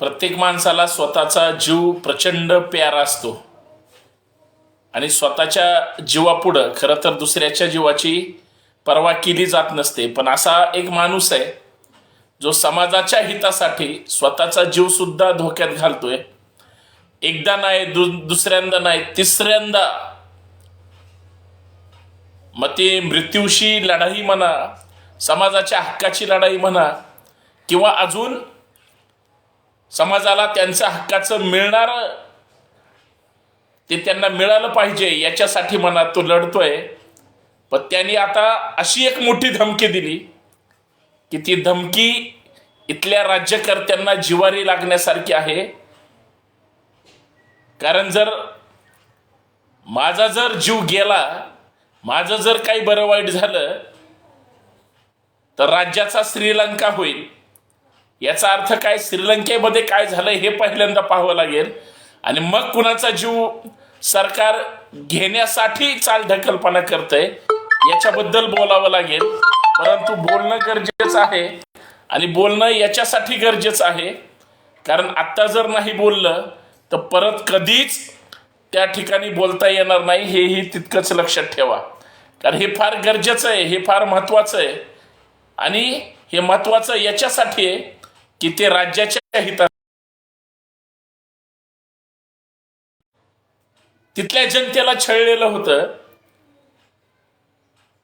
प्रत्येक माणसाला स्वतःचा जीव प्रचंड प्यारा असतो. आणि स्वतःच्या जीवापुढं खरं तर दुसऱ्याच्या जीवाची पर्वा केली जात नसते. पण असा एक माणूस आहे जो समाजाच्या हितासाठी स्वतःचा जीव सुद्धा धोक्यात घालतोय. एकदा नाही दु दुसऱ्यांदा नाही तिसऱ्यांदा. मग ते मृत्यूशी लढाई म्हणा समाजाच्या हक्काची लढाई म्हणा किंवा अजून समाजाला त्यांच्या हक्काचं मिळणार ते त्यांना मिळालं पाहिजे याच्यासाठी म्हणा तो लढतोय. पण त्यांनी आता अशी एक मोठी धमकी दिली की ती धमकी इथल्या राज्यकर्त्यांना जिवारी लागण्यासारखी आहे. कारण जर माझा जर जीव गेला माझं जर काही बरं वाईट झालं तर राज्याचा श्रीलंका होईल. याचा अर्थ काय? श्रीलंकेमध्ये काय झालं हे पहिल्यांदा पाहावं लागेल. आणि मग कुणाचा जीव सरकार घेण्यासाठी चाल ढकलपणा करतंय याच्याबद्दल बोलावं लागेल. परंतु बोलणं गरजेचं आहे. आणि बोलणं याच्यासाठी गरजेचं आहे. कारण आत्ता जर नाही बोललं तर परत कधीच त्या ठिकाणी बोलता येणार नाही. हेही तितकंच लक्षात ठेवा. कारण हे फार गरजेचं आहे हे फार महत्त्वाचं आहे. आणि हे महत्त्वाचं याच्यासाठी आहे की ते राज्याच्या हितात तिथल्या जनतेला छळलेलं होतं.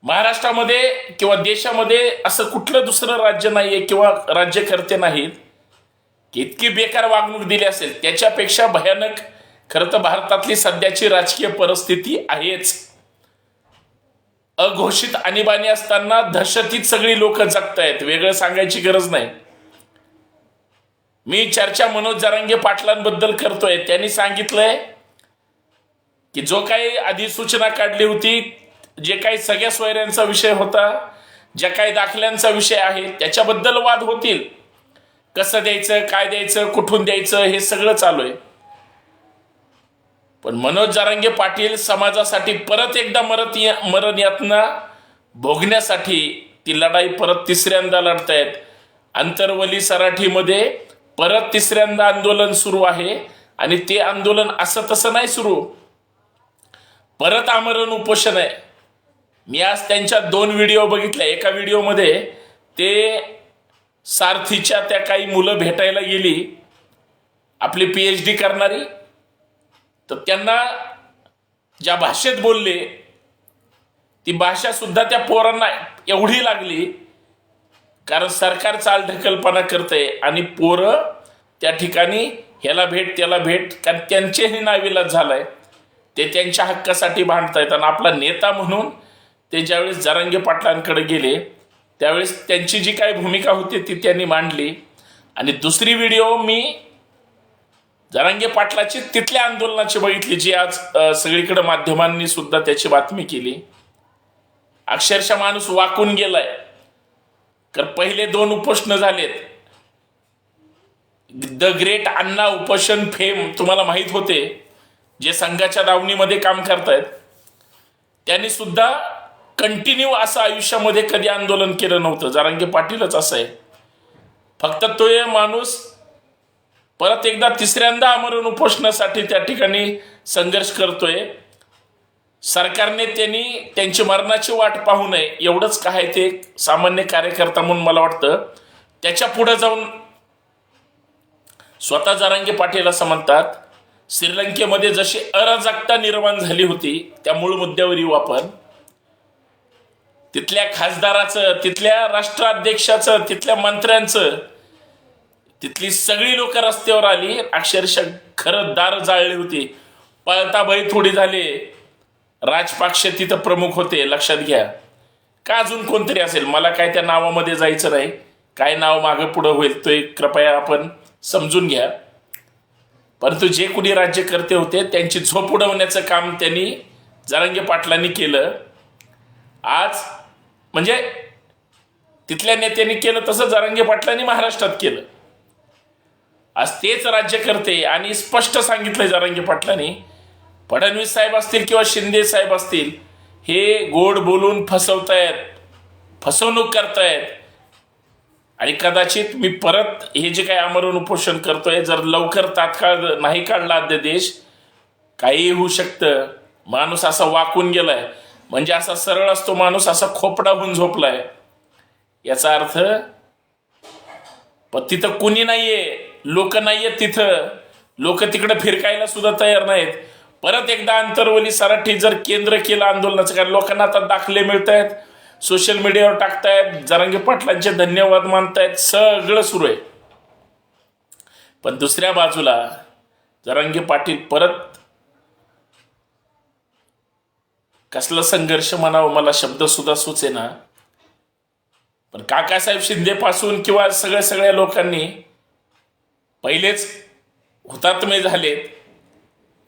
महाराष्ट्रामध्ये किंवा देशामध्ये असं कुठलं दुसरं राज्य नाहीये किंवा राज्यकर्ते नाहीत की इतकी बेकार वागणूक दिली असेल त्याच्यापेक्षा भयानक खरं तर भारतातली सध्याची राजकीय परिस्थिती आहेच. अघोषित आणीबाणी असताना दहशतीत सगळी लोक जगतायत वेगळं सांगायची गरज नाही. मी चर्चा मनोज जरांगे पाटलांबद्दल करतोय. त्यांनी सांगितलंय की जो काही अधिसूचना काढली होती जे काही सगळ्या सोयऱ्यांचा विषय होता ज्या काही दाखल्यांचा विषय आहे त्याच्याबद्दल वाद होतील. कसं द्यायचं काय द्यायचं कुठून द्यायचं हे सगळं चालू आहे. पण मनोज जारंगे पाटील समाजासाठी परत एकदा मरत मरण यातना भोगण्यासाठी ती लढाई परत तिसऱ्यांदा लढतायत. आंतरवली सराठीमध्ये परत तिसऱ्यांदा आंदोलन सुरू आहे आणि ते आंदोलन असं तसं नाही सुरू. परत आमरण उपोषण आहे. मी आज त्यांच्या दोन व्हिडिओ बघितल्या. एका व्हिडिओमध्ये ते सारथीच्या त्या काही मुलं भेटायला गेली. आपली पी एच डी करणारी. तर त्यांना ज्या भाषेत बोलले ती भाषा सुद्धा त्या पोरांना एवढी लागली कारण सरकार चाल ढकलपणा करतंय आणि पोरं त्या ठिकाणी ह्याला भेट त्याला भेट कारण त्यांचेही नाविलाज झालाय. ते त्यांच्या हक्कासाठी भांडतायत आणि आपला नेता म्हणून ते ज्यावेळेस जरांगे पाटलांकडे गेले त्यावेळेस त्यांची जी काही भूमिका होती ती त्यांनी मांडली. आणि दुसरी व्हिडिओ मी जरांगे पाटलाची तिथल्या आंदोलनाची बघितली जी आज सगळीकडे माध्यमांनी सुद्धा त्याची बातमी केली. अक्षरशः माणूस वाकून गेलाय. तर पहिले दोन उपोषण झालेत. द ग्रेट अण्णा उपोषण फेम तुम्हाला माहीत होते जे संघाच्या दावणीमध्ये काम करतायत. त्यांनी सुद्धा कंटिन्यू असं आयुष्यामध्ये कधी आंदोलन केलं नव्हतं. जारांगे पाटीलच असं आहे. फक्त तो ये माणूस परत एकदा तिसऱ्यांदा आमरण उपोषणासाठी त्या ठिकाणी संघर्ष करतोय. सरकारने त्यांनी त्यांची मरणाची वाट पाहू नये एवढंच काय ते सामान्य कार्यकर्ता म्हणून मला वाटतं. त्याच्या पुढे जाऊन स्वतः जारांगे पाटील असं म्हणतात श्रीलंकेमध्ये जशी अराजकता निर्माण झाली होती त्या मूळ मुद्द्यावर येऊ आपण तिथल्या खासदाराचं तिथल्या राष्ट्राध्यक्षाचं तिथल्या मंत्र्यांचं तिथली सगळी लोक रस्त्यावर आली. अक्षरशः खरं दार जाळली होती. पळताबाई थोडी झाली. राजपाक्ष तिथं प्रमुख होते लक्षात घ्या. का अजून कोणतरी असेल? मला काय त्या नावामध्ये जायचं नाही. काय नाव मागं पुढं होईल तो एक कृपया आपण समजून घ्या. परंतु जे कुणी राज्यकर्ते होते त्यांची झोप उडवण्याचं काम त्यांनी जरांगे पाटलांनी केलं. आज म्हणजे तिथल्या नेत्यांनी केलं तसं जरांगे पाटलांनी महाराष्ट्रात केलं. आज तेच राज्यकर्ते आणि स्पष्ट सांगितलंय जरांगे पाटलांनी फडणवीस साहेब असतील किंवा शिंदे साहेब असतील हे गोड बोलून फसवतायत फसवणूक करतायत. आणि कदाचित मी परत हे जे काही आमरण उपोषण करतोय जर लवकर तात्काळ नाही काढला अध्यादेश काहीही होऊ शकतं. माणूस असा वाकून गेलाय. म्हणजे असा सरळ असतो माणूस असा खोपडा होऊन झोपलाय. याचा अर्थ पण तिथं कुणी नाहीये लोक नाहीयेत तिथं. लोक तिकडे फिरकायला सुद्धा तयार नाहीत. परत एकदा अंतरवली सराठी जर केंद्र केलं आंदोलनाचं कारण लोकांना आता दाखले मिळत आहेत सोशल मीडियावर टाकतायत. जरांगे पाटलांचे धन्यवाद मानतायत. सगळं सुरू आहे. पण दुसऱ्या बाजूला जरांगे पाटील परत कसला संघर्ष म्हणावं मला शब्द सुद्धा सुचेना. पण काकासाहेब शिंदे पासून किंवा सगळ्या सगळ्या लोकांनी पहिलेच हुतात्मे झालेत.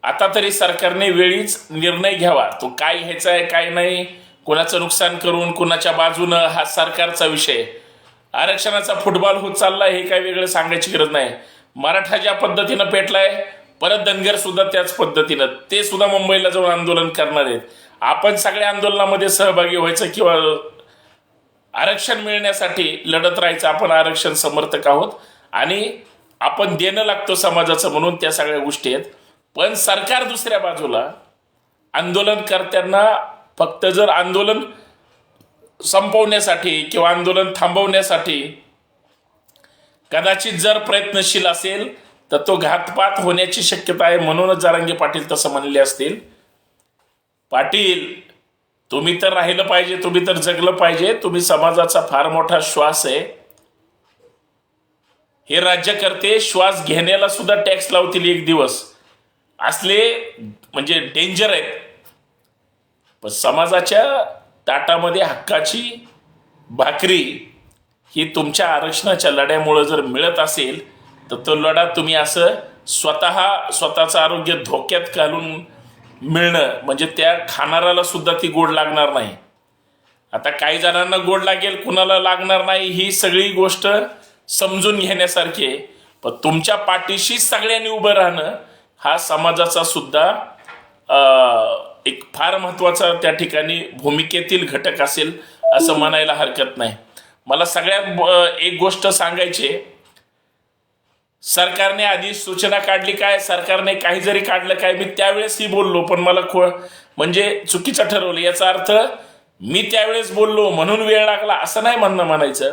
आता तरी सरकारने वेळीच निर्णय घ्यावा. तो काय घ्यायचा आहे काय नाही कोणाचं नुकसान करून कोणाच्या बाजूनं हा सरकारचा विषय. आरक्षणाचा फुटबॉल होत चालला हे काय वेगळं सांगायची गरज नाही. मराठा ज्या पद्धतीनं पेटलाय परत धनगर सुद्धा त्याच पद्धतीनं. ते सुद्धा मुंबईला जाऊन आंदोलन करणार आहेत. आपण सगळ्या आंदोलनामध्ये सहभागी व्हायचं किंवा आरक्षण मिळण्यासाठी लढत राहायचं आपण आरक्षण समर्थक आहोत. आणि आपण देणं लागतो समाजाचं म्हणून त्या सगळ्या गोष्टी आहेत. पण सरकार दुसऱ्या बाजूला आंदोलनकर्त्यांना फक्त जर आंदोलन संपवण्यासाठी किंवा आंदोलन थांबवण्यासाठी कदाचित जर प्रयत्नशील असेल तर तो घातपात होण्याची शक्यता आहे म्हणूनच जारांगे पाटील तसं म्हणले असतील. पाटील तुम्ही तर राहिलं पाहिजे तुम्ही तर जगलं पाहिजे तुम्ही समाजाचा फार मोठा श्वास आहे. हे राज्यकर्ते श्वास घेण्याला सुद्धा टॅक्स लावतील एक दिवस. असले म्हणजे डेंजर आहेत. पण समाजाच्या ताटामध्ये हक्काची भाकरी ही तुमच्या आरक्षणाच्या लढ्यामुळं जर मिळत असेल तर तो लढा तुम्ही असं स्वतः स्वतःचं आरोग्य धोक्यात घालून मिळणं म्हणजे त्या खाणाऱ्याला सुद्धा ती गोड लागणार नाही. आता काही जणांना गोड लागेल कुणाला लागणार नाही ही सगळी गोष्ट समजून घेण्यासारखी आहे. पण तुमच्या पाठीशी सगळ्यांनी उभं राहणं हा समाजाचा सुद्धा एक फार महत्त्वाचा त्या ठिकाणी भूमिकेतील घटक असेल असं म्हणायला हरकत नाही. मला सगळ्यात एक गोष्ट सांगायची सरकारने आधी सूचना काढली काय? सरकारने काही जरी काढलं काय मी त्यावेळेसही बोललो पण मला खो म्हणजे चुकीचं ठरवलं. याचा अर्थ मी त्यावेळेस बोललो म्हणून वेळ लागला असं नाही म्हणणं म्हणायचं.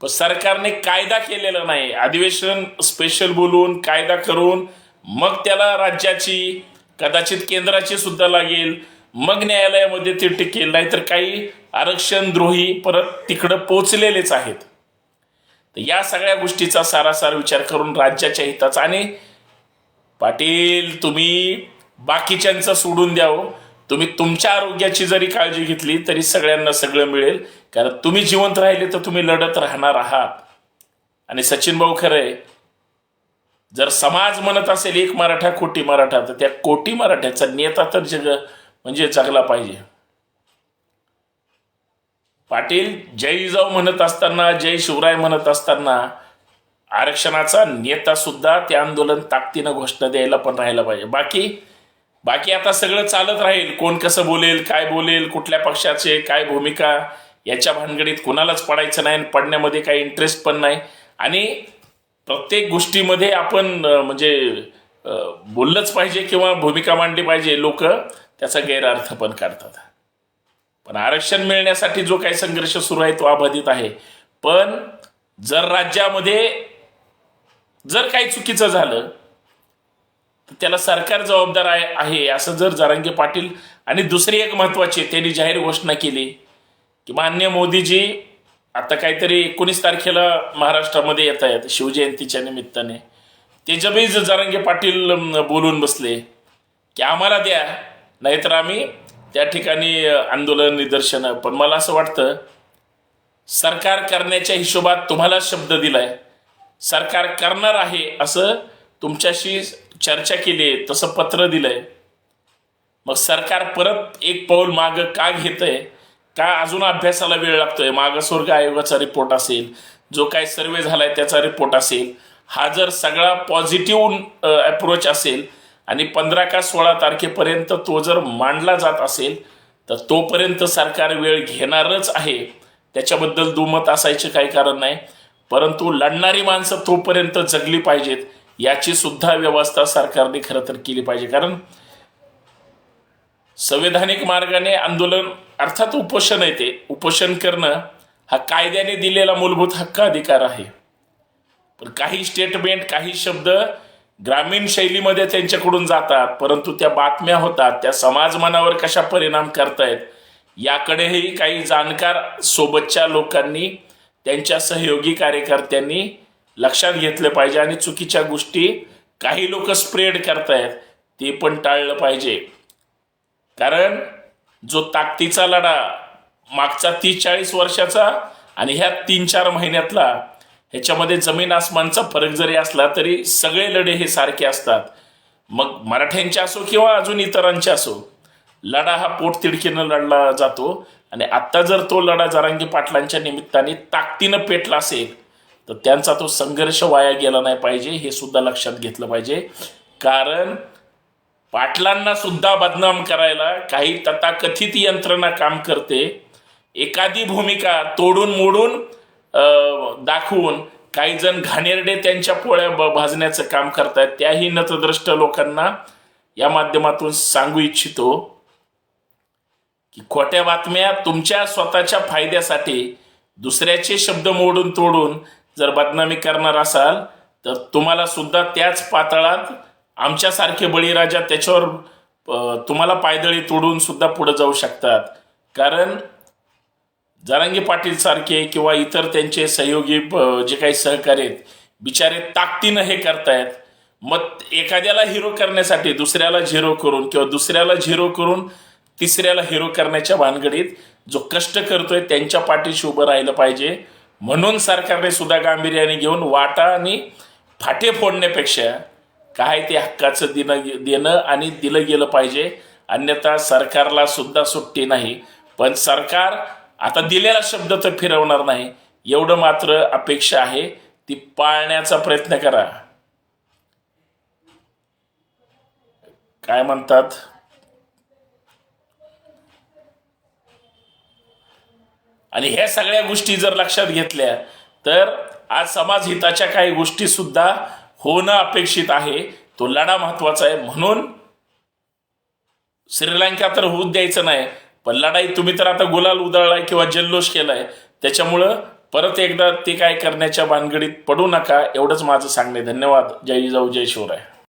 पण सरकारने कायदा केलेला नाही. अधिवेशन स्पेशल बोलून कायदा करून मग त्याला राज्याची कदाचित केंद्राची सुद्धा लागेल. मग न्यायालयामध्ये ते टिकेल. नाहीतर काही आरक्षण द्रोही परत तिकडं पोचलेलेच आहेत. तर या सगळ्या गोष्टीचा सारासार विचार करून राज्याच्या हिताचा आणि पाटील तुम्ही बाकीच्यांचं सोडून द्यावं हो. तुम्ही तुमच्या आरोग्याची जरी काळजी घेतली तरी सगळ्यांना सगळं मिळेल. कारण तुम्ही जिवंत राहिले तर तुम्ही लढत राहणार आहात. आणि सचिन भाऊ खरंय जर समाज म्हणत असेल एक मराठा कोटी मराठा तर त्या कोटी मराठ्याचा नेता तर जग म्हणजे जगला पाहिजे. पाटील जय जिजाऊ म्हणत असताना जय शिवराय म्हणत असताना आरक्षणाचा नेता सुद्धा ते आंदोलन ताकदीनं घोषणा द्यायला पण राहायला पाहिजे. बाकी बाकी आता सगळं चालत राहील. कोण कसं बोलेल काय बोलेल कुठल्या पक्षाचे काय भूमिका याच्या भानगडीत कुणालाच पडायचं नाही आणि पडण्यामध्ये काही इंटरेस्ट पण नाही. आणि प्रत्येक गोष्टीमध्ये आपण म्हणजे बोललंच पाहिजे किंवा भूमिका मांडली पाहिजे लोक त्याचा गैरअर्थ पण काढतात. पण आरक्षण मिळण्यासाठी जो काही संघर्ष सुरू आहे तो अबाधित आहे. पण जर राज्यामध्ये जर काही चुकीचं झालं तर त्याला सरकार जबाबदार आहे आहे असं जर जरांगे पाटील आणि दुसरी एक महत्वाची त्यांनी जाहीर घोषणा केली की मान्य मोदीजी आता काहीतरी एकोणीस तारखेला महाराष्ट्रामध्ये येत आहेत शिवजयंतीच्या निमित्ताने. त्याच्यावेळी जर जरांगे पाटील बोलून बसले की आम्हाला द्या नाहीतर आम्ही त्या ठिकाणी आंदोलन निदर्शनं पण मला असं वाटतं सरकार करण्याच्या हिशोबात तुम्हाला शब्द दिलाय. सरकार करणार आहे असं तुमच्याशी चर्चा केली आहे तसं पत्र दिलंय. मग सरकार परत एक पाऊल मागं का घेतंय? का अजून अभ्यासाला वेळ लागतोय. मागासवर्ग आयोगाचा रिपोर्ट असेल जो काय सर्वे झालाय त्याचा रिपोर्ट असेल हा जर सगळा पॉझिटिव्ह अप्रोच असेल आणि पंधरा का सोळा तारखेपर्यंत तो जर मांडला जात असेल तर तोपर्यंत सरकार वेळ घेणारच आहे. त्याच्याबद्दल दुमत असायचे काही कारण नाही. परंतु लढणारी माणसं तोपर्यंत जगली पाहिजेत याची सुद्धा व्यवस्था सरकारने खरं तर केली पाहिजे. कारण संवैधानिक मार्गाने आंदोलन अर्थात उपोषण आहे ते. उपोषण करणं हा कायद्याने दिलेला मूलभूत हक्क अधिकार आहे. पण काही स्टेटमेंट काही शब्द ग्रामीण शैलीमध्ये त्यांच्याकडून जातात परंतु त्या बातम्या होतात त्या समाज मनावर कशा परिणाम करतायत याकडेही काही जाणकार सोबतच्या लोकांनी त्यांच्या सहयोगी कार्यकर्त्यांनी लक्षात घेतलं पाहिजे आणि चुकीच्या गोष्टी काही लोक स्प्रेड करतायत ते पण टाळलं पाहिजे. कारण जो ताकदीचा लढा मागचा तीस चाळीस वर्षाचा आणि ह्या तीन चार महिन्यातला ह्याच्यामध्ये जमीन आसमानचा फरक जरी असला तरी सगळे लढे हे सारखे असतात. मग मराठ्यांचे असो किंवा अजून इतरांचे असो लढा हा पोटतिडकीनं लढला जातो आणि आत्ता जर तो लढा जरांगी पाटलांच्या निमित्ताने ताकदीनं पेटला असेल तर त्यांचा तो संघर्ष वाया गेला नाही पाहिजे हे सुद्धा लक्षात घेतलं पाहिजे. कारण पाटलांना सुद्धा बदनाम करायला काही तथाकथित यंत्रणा काम करते. एखादी भूमिका तोडून मोडून दाखवून काही जण घाणेरडे त्यांच्या पोळ्या ब- भाजण्याचं काम करतायत. त्याही नतद्रष्ट लोकांना या माध्यमातून सांगू इच्छितो की खोट्या बातम्या तुमच्या स्वतःच्या फायद्यासाठी दुसऱ्याचे शब्द मोडून तोडून जर बदनामी करणार असाल तर तुम्हाला सुद्धा त्याच पातळात आमच्यासारखे बळीराजा त्याच्यावर तुम्हाला पायदळी तोडून सुद्धा पुढे जाऊ शकतात. कारण जरांगी पाटील सारखे किंवा इतर त्यांचे सहयोगी जे काही सहकारी आहेत बिचारे ताकदीनं हे करतायत. मग एखाद्याला हिरो करण्यासाठी दुसऱ्याला झिरो करून किंवा दुसऱ्याला झिरो करून तिसऱ्याला हिरो करण्याच्या भानगडीत जो कष्ट करतोय त्यांच्या पाठीशी उभं राहिलं पाहिजे. म्हणून सरकारने सुद्धा गांभीर्याने घेऊन वाटा आणि फाटे फोडण्यापेक्षा काय ते हक्काचं देणं देणं आणि दिलं गेलं पाहिजे. अन्यथा सरकारला सुद्धा सुट्टी नाही. पण सरकार आता दिलेला शब्द तर फिरवणार नाही. एवढं मात्र अपेक्षा आहे. ती पाळण्याचा प्रयत्न करा. काय म्हणतात? आणि ह्या सगळ्या गोष्टी जर लक्षात घेतल्या तर आज समाज हिताच्या काही गोष्टी सुद्धा होणं अपेक्षित आहे. तो लढा महत्त्वाचा आहे. म्हणून श्रीलंका तर होऊ द्यायचं नाही. पण लढाई तुम्ही तर आता गुलाल उधळलाय किंवा जल्लोष केलाय. त्याच्यामुळं परत एकदा ते काय करण्याच्या भानगडीत पडू नका. एवढंच माझं सांगणे. धन्यवाद. जय जाऊ जय शिवराय.